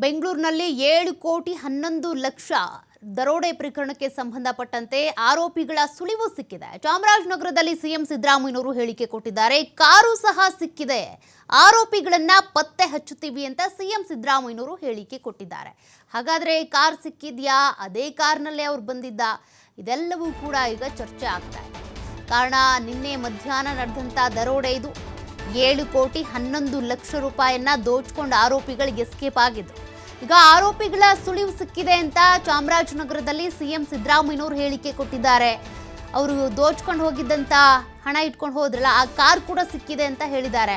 ಬೆಂಗಳೂರಿನಲ್ಲಿ ಏಳು ಕೋಟಿ ಹನ್ನೊಂದು ಲಕ್ಷ ದರೋಡೆ ಪ್ರಕರಣಕ್ಕೆ ಸಂಬಂಧಪಟ್ಟಂತೆ ಆರೋಪಿಗಳ ಸುಳಿವು ಸಿಕ್ಕಿದೆ. ಚಾಮರಾಜನಗರದಲ್ಲಿ ಸಿಎಂ ಸಿದ್ದರಾಮಯ್ಯನವರು ಹೇಳಿಕೆ ಕೊಟ್ಟಿದ್ದಾರೆ. ಕಾರು ಸಹ ಸಿಕ್ಕಿದೆ. ಆರೋಪಿಗಳನ್ನ ಪತ್ತೆ ಹಚ್ಚುತ್ತೀವಿ ಅಂತ ಸಿಎಂ ಸಿದ್ದರಾಮಯ್ಯನವರು ಹೇಳಿಕೆ ಕೊಟ್ಟಿದ್ದಾರೆ. ಹಾಗಾದ್ರೆ ಕಾರ್ ಸಿಕ್ಕಿದ್ಯಾ? ಅದೇ ಕಾರ್ನಲ್ಲೇ ಅವ್ರು ಬಂದಿದ್ದ? ಇದೆಲ್ಲವೂ ಕೂಡ ಈಗ ಚರ್ಚೆ ಆಗ್ತಾ ಇದೆ. ಕಾರಣ, ನಿನ್ನೆ ಮಧ್ಯಾಹ್ನ ನಡೆದಂಥ ದರೋಡೆ ಇದು. ಏಳು ಕೋಟಿ ಹನ್ನೊಂದು ಲಕ್ಷ ರೂಪಾಯಿಯನ್ನ ದೋಚ್ಕೊಂಡು ಆರೋಪಿಗಳಿಗೆ ಎಸ್ಕೇಪ್ ಆಗಿದ್ದು. ಈಗ ಆರೋಪಿಗಳ ಸುಳಿವು ಸಿಕ್ಕಿದೆ ಅಂತ ಚಾಮರಾಜನಗರದಲ್ಲಿ ಸಿಎಂ ಸಿದ್ದರಾಮಯ್ಯನವರು ಹೇಳಿಕೆ ಕೊಟ್ಟಿದ್ದಾರೆ. ಅವರು ದೋಚ್ಕೊಂಡು ಹೋಗಿದ್ದಂಥ ಹಣ ಇಟ್ಕೊಂಡು ಹೋದ್ರಲ್ಲ, ಆ ಕಾರ್ ಕೂಡ ಸಿಕ್ಕಿದೆ ಅಂತ ಹೇಳಿದ್ದಾರೆ.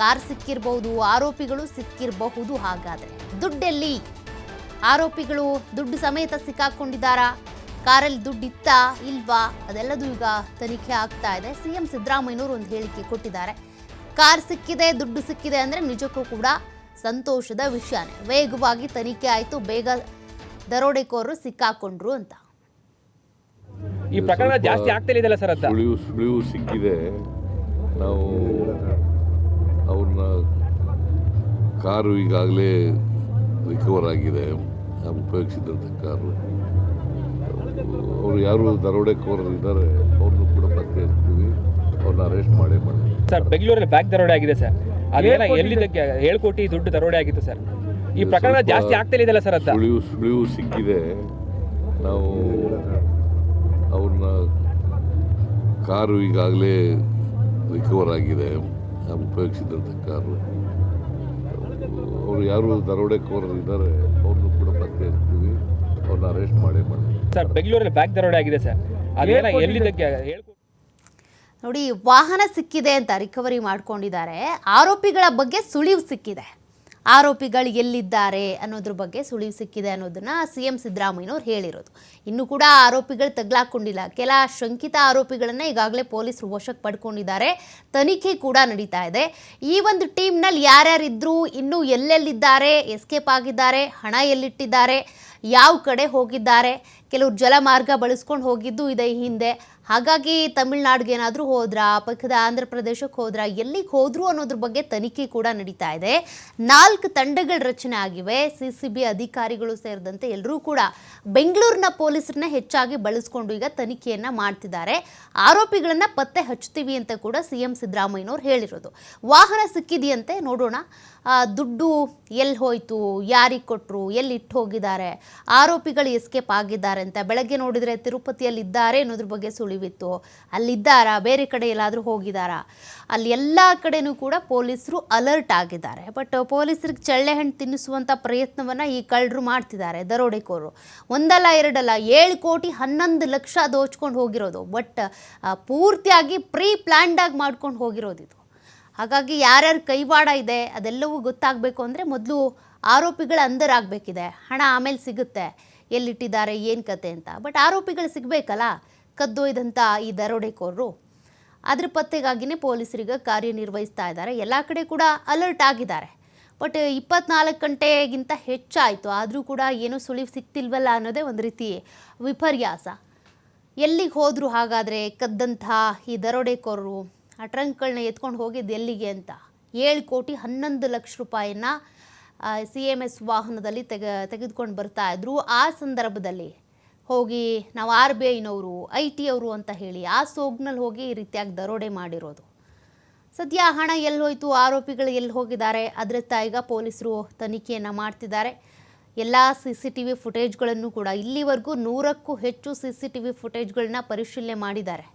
ಕಾರ್ ಸಿಕ್ಕಿರಬಹುದು ಆರೋಪಿಗಳು ಸಿಕ್ಕಿರಬಹುದು ಹಾಗಾದ್ರೆ. ದುಡ್ಡೆಲ್ಲಿ ಆರೋಪಿಗಳು ದುಡ್ಡು ಸಮೇತ ಸಿಕ್ಕಾಕೊಂಡಿದ್ದಾರಾ? ಕಾರಲ್ಲಿ ದುಡ್ಡು ಇತ್ತಾ ಇಲ್ವಾ? ಅದೆಲ್ಲದೂ ಈಗ ತನಿಖೆ ಆಗ್ತಾ ಇದೆ. ಸಿಎಂ ಸಿದ್ದರಾಮಯ್ಯನವರು ಒಂದು ಹೇಳಿಕೆ ಕೊಟ್ಟಿದ್ದಾರೆ. ಕಾರ್ ಸಿಕ್ಕಿದೆ, ದುಡ್ಡು ಸಿಕ್ಕಿದೆ ಅಂದರೆ ನಿಜಕ್ಕೂ ಕೂಡ ಸಂತೋಷದ ವಿಷಯನೇ. ವೇಗವಾಗಿ ತನಿಖೆ ಆಯಿತು. ಬೇಗ ದರೋಡೆಕೋರರು ಸಿಕ್ಕಾಕೊಂಡ್ರು ಅಂತ. ಈ ಪ್ರಕರಣ ಜಾಸ್ತಿ ಆಗ್ತಾ ಇದೆಲ್ಲ ಸರ್ ಅಂತ? ಸುಳಿವು ಸುಳಿವು ಸಿಕ್ಕಿದೆ. ನಾವು ಅವ್ರನ್ನ ಕಾರು ಈಗಾಗಲೇ ರಿಕವರ್ ಆಗಿದೆ. ನಾವು ಉಪಯೋಗಿಸಿದಂಥ ಕಾರು. ಅವರು ಯಾರು ದರೋಡೆಕೋರರು ಇದ್ದಾರೆ ಅವ್ರನ್ನೂ ಕೂಡ ಪತ್ತೆ ಹಚ್ತೀವಿ ಅವ್ರನ್ನ ಅರೆಸ್ಟ್ ಮಾಡೇ ಮಾಡಿ ಸರ್ ಬೆಂಗಳೂರಲ್ಲಿ ಬ್ಯಾಗ್ ದರೋಡೆ ಆಗಿದೆ ಸರ್. ಅದೇನ ಎಲ್ಲಿದ್ದಕ್ಕೆ? ಹೇಳ್ಕೊಟ್ಟು ಕೋಟಿ ದುಡ್ಡು ದರೋಡೆ ಆಗಿತ್ತು ಸರ್. ಈ ಪ್ರಕರಣ ಜಾಸ್ತಿ ಆಗ್ತಾ ಇದೆಯಲ್ಲ ಸರ್ ಅಂತ ಸುಳಿವು ಸುಳಿವು ಸಿಕ್ಕಿದೆ. ನಾವು ಅವ್ರನ್ನ ಕಾರು ಈಗಾಗಲೇ ರಿಕವರ್ ಆಗಿದೆ. ಉಪಯೋಗಿಸಿದಂಥ ಕಾರು. ಅವರು ಯಾರು ದರೋಡೆಕೋರರು ಇದ್ದಾರೆ ಅವ್ರನ್ನೂ ಕೂಡ ಪತ್ತೆ ಇರ್ತೀವಿ ಅವ್ರನ್ನ ಅರೆಸ್ಟ್ ಮಾಡೇ ಮಾಡ್ತೀವಿ. ಸರ್ ಬೆಂಗಳೂರಲ್ಲಿ ಬ್ಯಾಗ್ ದರೋಡೆ ಆಗಿದೆ ಸರ್. ಅದೇನ ಎಲ್ಲಿದ್ದಕ್ಕೆ? ಕೋಟಿ ನೋಡಿ, ವಾಹನ ಸಿಕ್ಕಿದೆ ಅಂತ ರಿಕವರಿ ಮಾಡ್ಕೊಂಡಿದ್ದಾರೆ. ಆರೋಪಿಗಳ ಬಗ್ಗೆ ಸುಳಿವು ಸಿಕ್ಕಿದೆ. ಆರೋಪಿಗಳು ಎಲ್ಲಿದ್ದಾರೆ ಅನ್ನೋದ್ರ ಬಗ್ಗೆ ಸುಳಿವು ಸಿಕ್ಕಿದೆ ಅನ್ನೋದನ್ನ ಸಿ ಎಂ ಸಿದ್ದರಾಮಯ್ಯನವ್ರು ಹೇಳಿರೋದು. ಇನ್ನು ಕೂಡ ಆರೋಪಿಗಳು ತಗ್ಲಾಕೊಂಡಿಲ್ಲ. ಕೆಲ ಶಂಕಿತ ಆರೋಪಿಗಳನ್ನ ಈಗಾಗಲೇ ಪೊಲೀಸರು ವಶಕ್ಕೆ ಪಡ್ಕೊಂಡಿದ್ದಾರೆ. ತನಿಖೆ ಕೂಡ ನಡೀತಾ ಇದೆ. ಈ ಒಂದು ಟೀಮ್ನಲ್ಲಿ ಯಾರ್ಯಾರಿದ್ರು, ಇನ್ನೂ ಎಲ್ಲೆಲ್ಲಿದ್ದಾರೆ, ಎಸ್ಕೇಪ್ ಆಗಿದ್ದಾರೆ, ಹಣ ಎಲ್ಲಿಟ್ಟಿದ್ದಾರೆ, ಯಾವ ಕಡೆ ಹೋಗಿದ್ದಾರೆ, ಕೆಲವರು ಜಲಮಾರ್ಗ ಬಳಸ್ಕೊಂಡು ಹೋಗಿದ್ದು ಇದೆ ಹಿಂದೆ. ಹಾಗಾಗಿ ತಮಿಳ್ನಾಡಿಗೆ ಏನಾದರೂ ಹೋದ್ರಾ, ಪಕ್ಕದ ಆಂಧ್ರ ಪ್ರದೇಶಕ್ಕೆ ಹೋದ್ರಾ, ಎಲ್ಲಿಗೆ ಹೋದ್ರು ಅನ್ನೋದ್ರ ಬಗ್ಗೆ ತನಿಖೆ ಕೂಡ ನಡೀತಾ ಇದೆ. ನಾಲ್ಕು ತಂಡಗಳ ರಚನೆ ಆಗಿವೆ. ಸಿ ಬಿ ಅಧಿಕಾರಿಗಳು ಸೇರಿದಂತೆ ಎಲ್ಲರೂ ಕೂಡ ಬೆಂಗಳೂರಿನ ಪೊಲೀಸರನ್ನ ಹೆಚ್ಚಾಗಿ ಬಳಸ್ಕೊಂಡು ಈಗ ತನಿಖೆಯನ್ನ ಮಾಡ್ತಿದ್ದಾರೆ. ಆರೋಪಿಗಳನ್ನ ಪತ್ತೆ ಹಚ್ಚುತ್ತೀವಿ ಅಂತ ಕೂಡ ಸಿ ಎಂ ಸಿದ್ದರಾಮಯ್ಯನವ್ರು ಹೇಳಿರೋದು. ವಾಹನ ಸಿಕ್ಕಿದೆಯಂತೆ, ನೋಡೋಣ. ದುಡ್ಡು ಎಲ್ಲಿ ಹೋಯ್ತು, ಯಾರಿಗೆ ಕೊಟ್ಟರು ಎಲ್ಲಿ ಇಟ್ಟು ಹೋಗಿದ್ದಾರೆ, ಆರೋಪಿಗಳು ಎಸ್ಕೇಪ್ ಆಗಿದ್ದಾರೆ ಅಂತ. ಬೆಳಗ್ಗೆ ನೋಡಿದರೆ ತಿರುಪತಿಯಲ್ಲಿ ಇದ್ದಾರೆ ಅನ್ನೋದ್ರ ಬಗ್ಗೆ ಸುಳಿವಿತ್ತು ಅಲ್ಲಿದ್ದಾರಾ? ಬೇರೆ ಕಡೆ ಎಲ್ಲಾದರೂ ಹೋಗಿದ್ದಾರಾ? ಅಲ್ಲಿ ಎಲ್ಲ ಕಡೆನೂ ಕೂಡ ಪೊಲೀಸರು ಅಲರ್ಟ್ ಆಗಿದ್ದಾರೆ. ಬಟ್ ಪೊಲೀಸರಿಗೆ ಚಳ್ಳೆ ಹಣ್ಣು ತಿನ್ನಿಸುವಂಥ ಪ್ರಯತ್ನವನ್ನು ಈ ಕಳ್ಳರು ಮಾಡ್ತಿದ್ದಾರೆ ದರೋಡೆಕೋರು. ಒಂದಲ್ಲ, ಎರಡಲ್ಲ, ಏಳು ಕೋಟಿ ಹನ್ನೊಂದು ಲಕ್ಷ ದೋಚ್ಕೊಂಡು ಹೋಗಿರೋದು. ಬಟ್ ಪೂರ್ತಿಯಾಗಿ ಪ್ರೀ ಪ್ಲ್ಯಾಂಡಾಗಿ ಮಾಡ್ಕೊಂಡು ಹೋಗಿರೋದು ಇದು. ಹಾಗಾಗಿ ಯಾರ್ಯಾರ ಕೈವಾಡ ಇದೆ, ಅದೆಲ್ಲವೂ ಗೊತ್ತಾಗಬೇಕು ಅಂದರೆ ಮೊದಲು ಆರೋಪಿಗಳ ಅಂದರಾಗಬೇಕಿದೆ ಹಣ ಆಮೇಲೆ ಸಿಗುತ್ತೆ. ಎಲ್ಲಿಟ್ಟಿದ್ದಾರೆ, ಏನು ಕತೆ ಅಂತ. ಬಟ್ ಆರೋಪಿಗಳು ಸಿಗಬೇಕಲ್ಲ? ಕದ್ದೊಯ್ದಂಥ ಈ ದರೋಡೆಕೋರರು. ಅದ್ರ ಪತ್ತೆಗಾಗಿನೇ ಪೊಲೀಸರಿಗೆ ಕಾರ್ಯನಿರ್ವಹಿಸ್ತಾ ಇದ್ದಾರೆ. ಎಲ್ಲ ಕಡೆ ಕೂಡ ಅಲರ್ಟ್ ಆಗಿದ್ದಾರೆ. ಬಟ್ ಇಪ್ಪತ್ನಾಲ್ಕು ಗಂಟೆಗಿಂತ ಹೆಚ್ಚಾಯಿತು. ಆದರೂ ಕೂಡ ಏನು ಸುಳಿವು ಸಿಗ್ತಿಲ್ವಲ್ಲ ಅನ್ನೋದೇ ಒಂದು ರೀತಿ ವಿಪರ್ಯಾಸ. ಎಲ್ಲಿಗೆ ಹೋದರೂ ಹಾಗಾದರೆ ಕದ್ದಂಥ ಈ ದರೋಡೆಕೋರರು ಆ ಟ್ರಂಕ್ಗಳನ್ನ ಎತ್ಕೊಂಡು ಹೋಗಿದ್ದು ಎಲ್ಲಿಗೆ ಅಂತ? ಏಳು ಕೋಟಿ ಹನ್ನೊಂದು ಲಕ್ಷ ರೂಪಾಯಿನ ಸಿ ಎಂ ಎಸ್ ವಾಹನದಲ್ಲಿ ತೆಗೆ, ತೆಗೆದುಕೊಂಡು ಬರ್ತಾ ಇದ್ರು. ಆ ಸಂದರ್ಭದಲ್ಲಿ ಹೋಗಿ ನಾವು ಆರ್ ಬಿ ಐನವರು, ಐ ಟಿ ಅವರು ಅಂತ ಹೇಳಿ ಆ ಸೋಗ್ನಲ್ಲಿ ಹೋಗಿ ಈ ರೀತಿಯಾಗಿ ದರೋಡೆ ಮಾಡಿರೋದು. ಸದ್ಯ ಹಣ ಎಲ್ಲಿ ಹೋಯಿತು, ಆರೋಪಿಗಳು ಎಲ್ಲಿ ಹೋಗಿದ್ದಾರೆ, ಅದರ ಈಗ ಪೊಲೀಸರು ತನಿಖೆಯನ್ನು ಮಾಡ್ತಿದ್ದಾರೆ. ಎಲ್ಲ ಸಿ ಸಿ ಟಿ ವಿ ಫುಟೇಜ್ಗಳನ್ನು ಕೂಡ ಇಲ್ಲಿವರೆಗೂ ನೂರಕ್ಕೂ ಹೆಚ್ಚು ಸಿ ಸಿ ಟಿ ವಿ ಫುಟೇಜ್ಗಳನ್ನ ಪರಿಶೀಲನೆ ಮಾಡಿದ್ದಾರೆ.